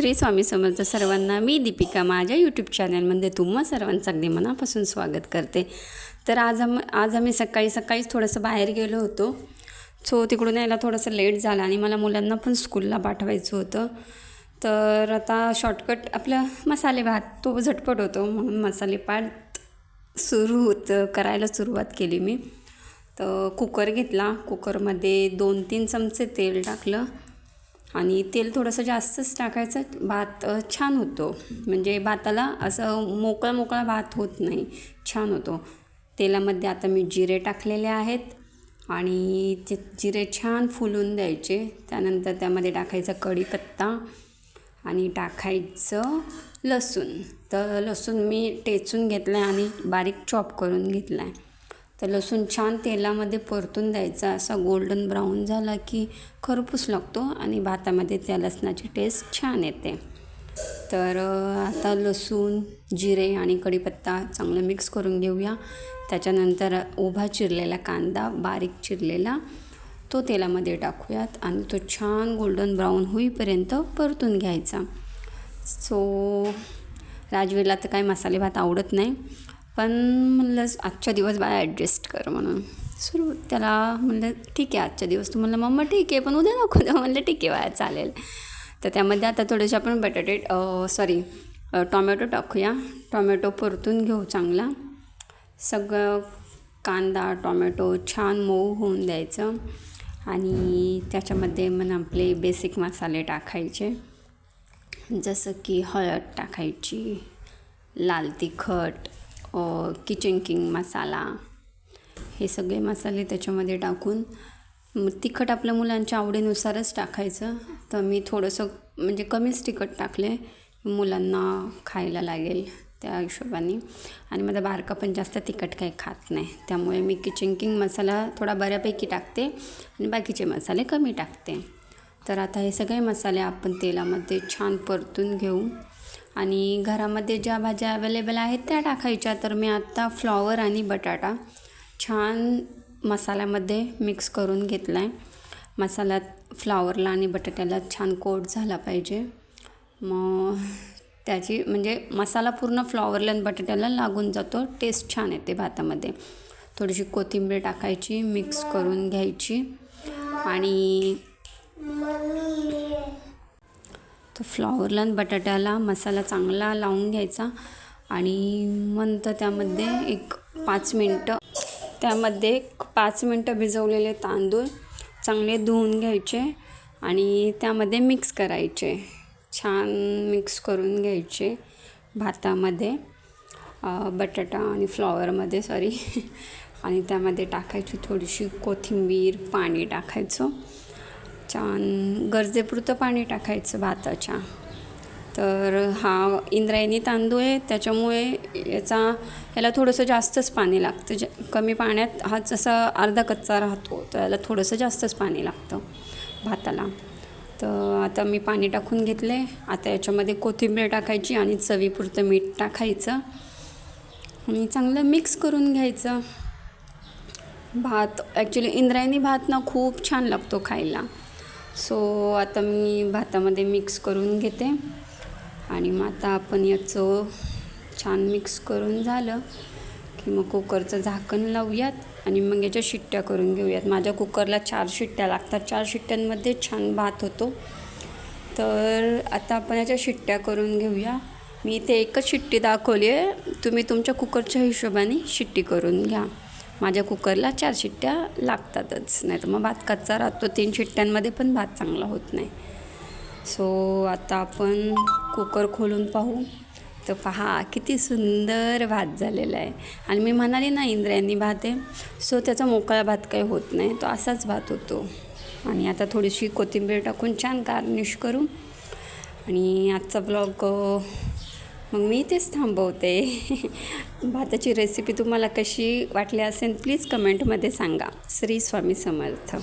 श्री स्वामी समर्थ सर्वांना मी दीपिका माझ्या यूट्यूब चॅनलमध्ये तुम्हा सर्वांचं अगदी मनापासून स्वागत करते. तर आज आम आज आम्ही सकाळी सकाळीच थोडंसं बाहेर गेलो होतो. सो तिकडून यायला थोडंसं लेट झालं आणि मला मुलांना पण स्कूलला पाठवायचं होतं. तर आता शॉर्टकट आपलं मसाले भात तो झटपट होतो. म्हणून मसाले भात सुरू होतं करायला सुरुवात केली मी. तर कुकर घेतला. कुकरमध्ये दोन तीन चमचे तेल टाकलं. आणि तेल थोडंसं जास्तच टाकायचं. भात छान होतो. म्हणजे भाताला असं मोकळा मोकळा भात होत नाही. छान होतो. तेलामध्ये आता मी जिरे टाकलेले आहेत. आणि ते जिरे छान फुलून द्यायचे. त्यानंतर त्यामध्ये टाकायचा कढीपत्ता आणि टाकायचं लसूण. तर लसूण मी टेचून घेतलं आहे आणि बारीक चॉप करून घेतला आहे तर लसूण छान तेलामध्ये परतून द्यायचा. असा गोल्डन ब्राऊन झाला की खरपूस लागतो आणि भातामध्ये त्या लसणाची टेस्ट छान येते. तर आता लसूण जिरे आणि कढीपत्ता चांगलं मिक्स करून घेऊया. त्याच्यानंतर उभा चिरलेला कांदा बारीक चिरलेला तो तेलामध्ये टाकूयात आणि तो छान गोल्डन ब्राऊन होईपर्यंत परतून घ्यायचा. सो राजवीरला तर काही मसाले भात आवडत नाही. पण म्हणलं आजच्या दिवस बाय ॲडजस्ट कर म्हणून. सुरू त्याला म्हणलं ठीक आहे आजच्या दिवस. तू म्हणलं मम्मा ठीक आहे पण उद्या नको देऊ म्हणलं ठीक आहे बाया चालेल. तर त्यामध्ये आता थोडेसे आपण बटाटे सॉरी टॉमॅटो टाकूया. टॉमॅटो परतून घेऊ चांगला. सगळं कांदा टॉमॅटो छान मऊ होऊन द्यायचं. आणि त्याच्यामध्ये मग आपले बेसिक मसाले टाकायचे. जसं की हळद टाकायची लाल तिखट किचन किंग मसाला हे सगळे मसाले त्याच्यामध्ये टाकून तिखट आपल्या मुलांच्या आवडीनुसारच टाकायचं. तर मी थोडंसं म्हणजे कमीच तिखट टाकले मुलांना खायला लागेल त्या हिशोबाने. आणि माझा बारका पण जास्त तिखट काही खात नाही. त्यामुळे मी किचन किंग मसाला थोडा बऱ्यापैकी टाकते आणि बाकीचे मसाले कमी टाकते. तर आता हे सगळे मसाले आपण तेलामध्ये छान परतून घेऊ. आणि घरामध्ये ज्या भाज्या अवेलेबल आहेत त्या टाकायच्या. तर मी आत्ता फ्लॉवर आणि बटाटा छान मसाल्यामध्ये मिक्स करून घेतला आहे मसाल्यात फ्लॉवरला आणि बटाट्याला छान कोट झाला पाहिजे. मग त्याची म्हणजे मसाला पूर्ण फ्लॉवरला आणि बटाट्याला लागून जातो. टेस्ट छान येते भातामध्ये. थोडीशी कोथिंबीर टाकायची मिक्स करून घ्यायची. आणि तर फ्लॉवरला आणि बटाट्याला मसाला चांगला लावून घ्यायचा आणि नंतर त्यामध्ये एक पाच मिनटं त्यामध्ये एक पाच मिनटं भिजवलेले तांदूळ चांगले धुवून घ्यायचे आणि त्यामध्ये मिक्स करायचे. छान मिक्स करून घ्यायचे भातामध्ये बटाटा आणि फ्लॉवरमध्ये सॉरी आणि त्यामध्ये टाकायची थोडीशी कोथिंबीर पाणी टाकायचं. छान गरजेपुरतं पाणी टाकायचं भाताच्या. तर हा इंद्रायणी तांदूळ आहे त्याच्यामुळे याचा याला थोडंसं जास्तच पाणी लागतं. ज कमी पाण्यात हा जसा अर्धा कच्चा राहतो तर याला थोडंसं जास्तच पाणी लागतं भाताला. तर आता मी पाणी टाकून घेतले. आता याच्यामध्ये कोथिंबीर टाकायची आणि चवीपुरतं मीठ टाकायचं. आणि चांगलं मिक्स करून घ्यायचं. भात ॲक्च्युली इंद्रायणी भात ना खूप छान लागतो खायला. सो आता मी भातामध्ये मिक्स करून घेते. आणि मग आता आपण याचं छान मिक्स करून झालं की मग कुकरचं झाकण लावूयात आणि मग याच्या शिट्ट्या करून घेऊयात. माझ्या कुकरला चार शिट्ट्या लागतात. चार शिट्ट्यांमध्ये छान भात होतो. तर आता आपण याच्या शिट्ट्या करून घेऊया. मी इथे एकच शिट्टी दाखवली आहे. तुम्ही तुमच्या कुकरच्या हिशोबाने शिट्टी करून घ्या. माझ्या कुकरला चार शिट्ट्या लागतातच. नाही तर मग भात कच्चा राहतो. तीन शिट्ट्यांमध्ये पण भात चांगला होत नाही. सो आता आपण कुकर खोलून पाहू. तर पहा किती सुंदर भात झालेला आहे. आणि मी म्हणाली ना इंद्रायणी भात आहे. सो त्याचा मोकळा भात काही होत नाही. तो असाच भात होतो. आणि आता थोडीशी कोथिंबीर टाकून छान गार्निश करू. आणि आजचा ब्लॉग मग मी इथेच थांबवते. भाताची रेसिपी तुम्हाला कशी वाटली असेल प्लीज कमेंटमध्ये सांगा. श्री स्वामी समर्थ.